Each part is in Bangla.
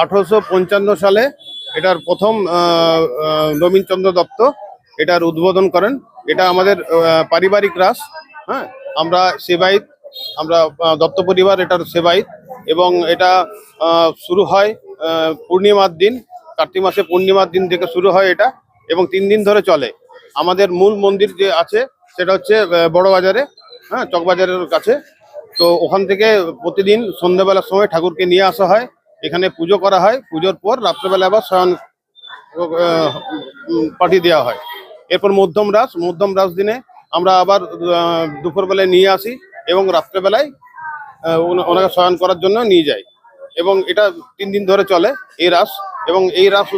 আঠারোশো পঞ্চান্ন সালে এটার প্রথম নবীনচন্দ্র দত্ত এটার উদ্বোধন করেন। এটা আমাদের পারিবারিক রাস হ্যাঁ? আমরা সেবাইত আমরা দত্ত পরিবার এটার সেবাইত এবং এটা শুরু হয় পূর্ণিমার দিন, কার্তিক মাসে পূর্ণিমার দিন থেকে শুরু হয় এটা এবং তিন দিন ধরে চলে। আমাদের মূল মন্দির যে আছে সেটা হচ্ছে বড় বাজারে হ্যাঁ? চকবাজারের কাছে। তো ওখান থেকে প্রতিদিন সন্ধ্যাবেলার সময় ঠাকুরকে নিয়ে আসা হয়। এখানে পুজো করা হয়। পুজোর পর রাত্রেবেলা আবার শয়ন পাঠিয়ে দেওয়া হয়। এরপর মধ্যম রাস মধ্যম রাস দিনে আমরা আবার দুপুরবেলায় নিয়ে আসি এবং রাত্রেবেলায় ওনাকে শয়ন করার জন্য নিয়ে যাই। এবং এটা তিন দিন ধরে চলে এই রাস এবং এই রাস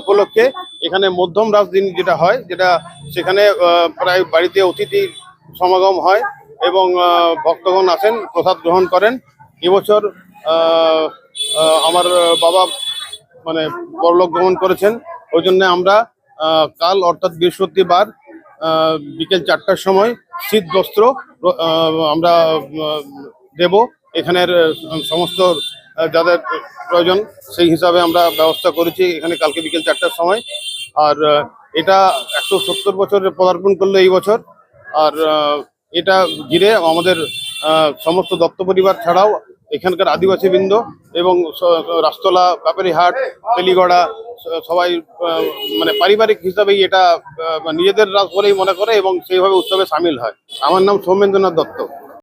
উপলক্ষে এখানে মধ্যম রাস দিন যেটা হয়, যেটা সেখানে প্রায় বাড়িতে অতিথি সমাগম হয় এবং ভক্তগণ আসেন, প্রসাদ গ্রহণ করেন। এবছর আমার বাবা মানে পরলোক গমন করেছেন। ওই জন্য আমরা কাল অর্থাৎ বৃহস্পতিবার বিকেল চারটার সময় শীত বস্ত্র আমরা দেব। এখানের সমস্ত যাদের প্রয়োজন সেই হিসাবে আমরা ব্যবস্থা করেছি এখানে কালকে বিকেল চারটার সময়। আর এটা একশো সত্তর বছরের পদার্পণ করল এই বছর। আর এটা ঘিরে আমাদের সমস্ত দত্ত পরিবার ছাড়াও এখানকার আদিবাসী বৃন্দ এবং রাস্তলা পাপেরিহাট তেলিগড়া স- সবাই মানে পারিবারিক হিসাবেই এটা নিজেদের বলেই মনে করে এবং সেইভাবে উৎসবে সামিল হয়। আমার নাম সৌমেন্দ্রনাথ দত্ত।